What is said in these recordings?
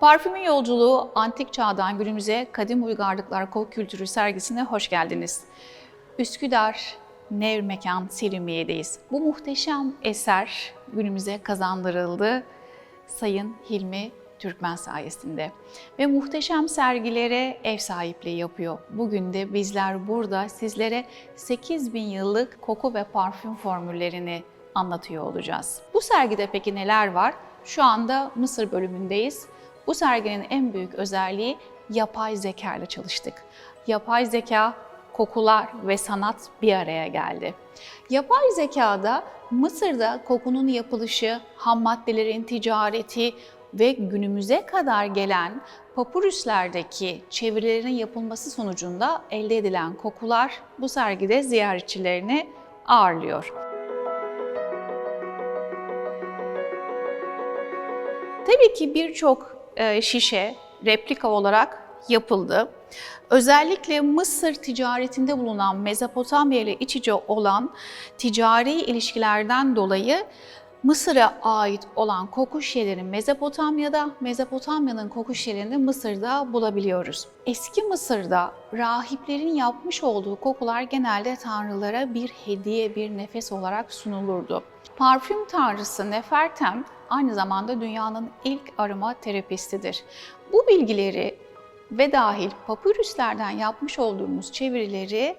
Parfümün yolculuğu antik çağdan günümüze kadim uygarlıklar koku kültürü sergisine hoş geldiniz. Üsküdar Nev Mekan Selimiye'deyiz. Bu muhteşem eser günümüze kazandırıldı Sayın Hilmi Türkmen sayesinde. Ve muhteşem sergilere ev sahipliği yapıyor. Bugün de bizler burada sizlere 8000 yıllık koku ve parfüm formüllerini anlatıyor olacağız. Bu sergide peki neler var? Şu anda Mısır bölümündeyiz. Bu serginin en büyük özelliği yapay zeka ile çalıştık. Yapay zeka, kokular ve sanat bir araya geldi. Yapay zekada Mısır'da kokunun yapılışı, ham maddelerin ticareti ve günümüze kadar gelen papürüslerdeki çevirilerin yapılması sonucunda elde edilen kokular bu sergide ziyaretçilerini ağırlıyor. Tabii ki birçok şişe replika olarak yapıldı. Özellikle Mısır ticaretinde bulunan Mezopotamya ile iç içe olan ticari ilişkilerden dolayı Mısır'a ait olan koku şişelerini Mezopotamya'da, Mezopotamya'nın koku şişelerini Mısır'da bulabiliyoruz. Eski Mısır'da rahiplerin yapmış olduğu kokular genelde tanrılara bir hediye, bir nefes olarak sunulurdu. Parfüm tanrısı Nefertem aynı zamanda dünyanın ilk aroma terapistidir. Bu bilgileri ve dahil papürüslerden yapmış olduğumuz çevirileri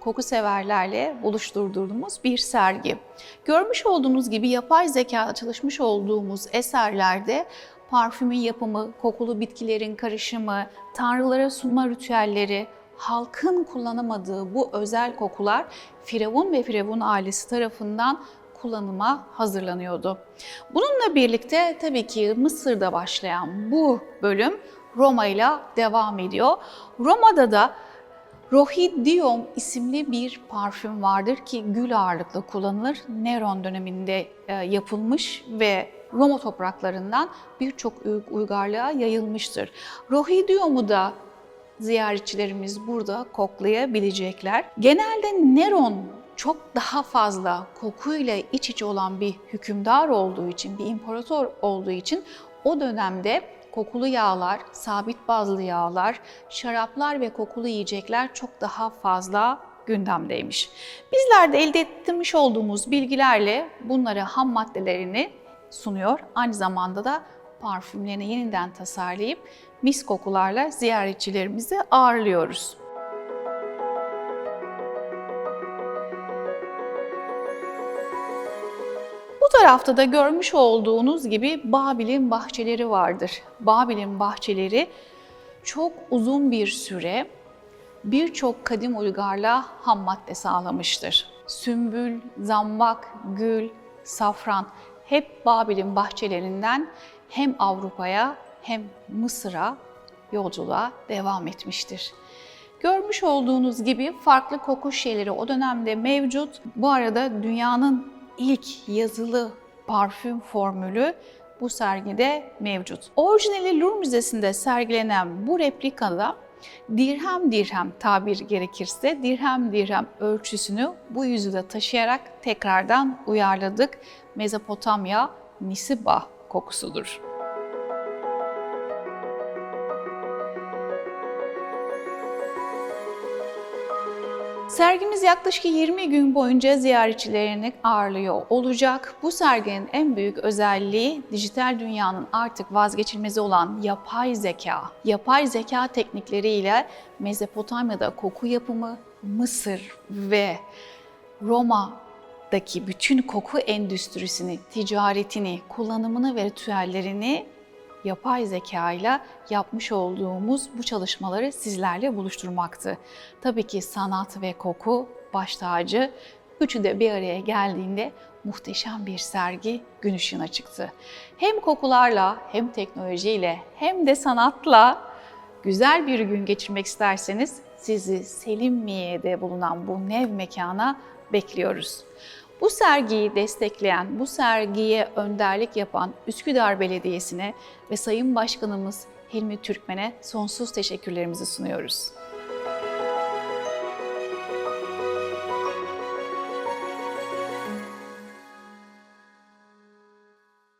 koku severlerle buluşturduğumuz bir sergi. Görmüş olduğunuz gibi yapay zeka çalışmış olduğumuz eserlerde parfümün yapımı, kokulu bitkilerin karışımı, tanrılara sunma ritüelleri, halkın kullanamadığı bu özel kokular Firavun ve Firavun ailesi tarafından kullanıma hazırlanıyordu. Bununla birlikte tabii ki Mısır'da başlayan bu bölüm Roma ile devam ediyor. Roma'da da Rohidium isimli bir parfüm vardır ki gül ağırlıklı kullanılır. Neron döneminde e, yapılmış ve Roma topraklarından birçok uygarlığa yayılmıştır. Rohidium'u da ziyaretçilerimiz burada koklayabilecekler. Genelde Neron çok daha fazla kokuyla iç içe olan bir hükümdar olduğu için, bir imparator olduğu için o dönemde kokulu yağlar, sabit bazlı yağlar, şaraplar ve kokulu yiyecekler çok daha fazla gündemdeymiş. Bizler de elde ettirmiş olduğumuz bilgilerle bunları ham maddelerini sunuyor. Aynı zamanda da parfümlerini yeniden tasarlayıp mis kokularla ziyaretçilerimizi ağırlıyoruz. Bu tarafta da görmüş olduğunuz gibi Babil'in bahçeleri vardır. Babil'in bahçeleri çok uzun bir süre birçok kadim uygarlığa ham madde sağlamıştır. Sümbül, zambak, gül, safran hep Babil'in bahçelerinden hem Avrupa'ya hem Mısır'a yolculuğa devam etmiştir. Görmüş olduğunuz gibi farklı koku şeyleri o dönemde mevcut. Bu arada dünyanın ilk yazılı parfüm formülü bu sergide mevcut. Orijinali Louvre Müzesi'nde sergilenen bu replikada dirhem dirhem tabir gerekirse dirhem dirhem ölçüsünü bu yüzüde taşıyarak tekrardan uyarladık. Mezopotamya Nisiba kokusudur. Sergimiz yaklaşık 20 gün boyunca ziyaretçilerini ağırlıyor olacak. Bu serginin en büyük özelliği dijital dünyanın artık vazgeçilmezi olan yapay zeka. Yapay zeka teknikleriyle Mezopotamya'da koku yapımı, Mısır ve Roma'daki bütün koku endüstrisini, ticaretini, kullanımını ve ritüellerini yapay zeka ile yapmış olduğumuz bu çalışmaları sizlerle buluşturmaktı. Tabii ki sanat ve koku baş tacı. Üçü de bir araya geldiğinde muhteşem bir sergi gün ışığına çıktı. Hem kokularla hem teknolojiyle hem de sanatla güzel bir gün geçirmek isterseniz sizi Selimiye'de bulunan bu nev mekana bekliyoruz. Bu sergiyi destekleyen, bu sergiye önderlik yapan Üsküdar Belediyesi'ne ve Sayın Başkanımız Hilmi Türkmen'e sonsuz teşekkürlerimizi sunuyoruz.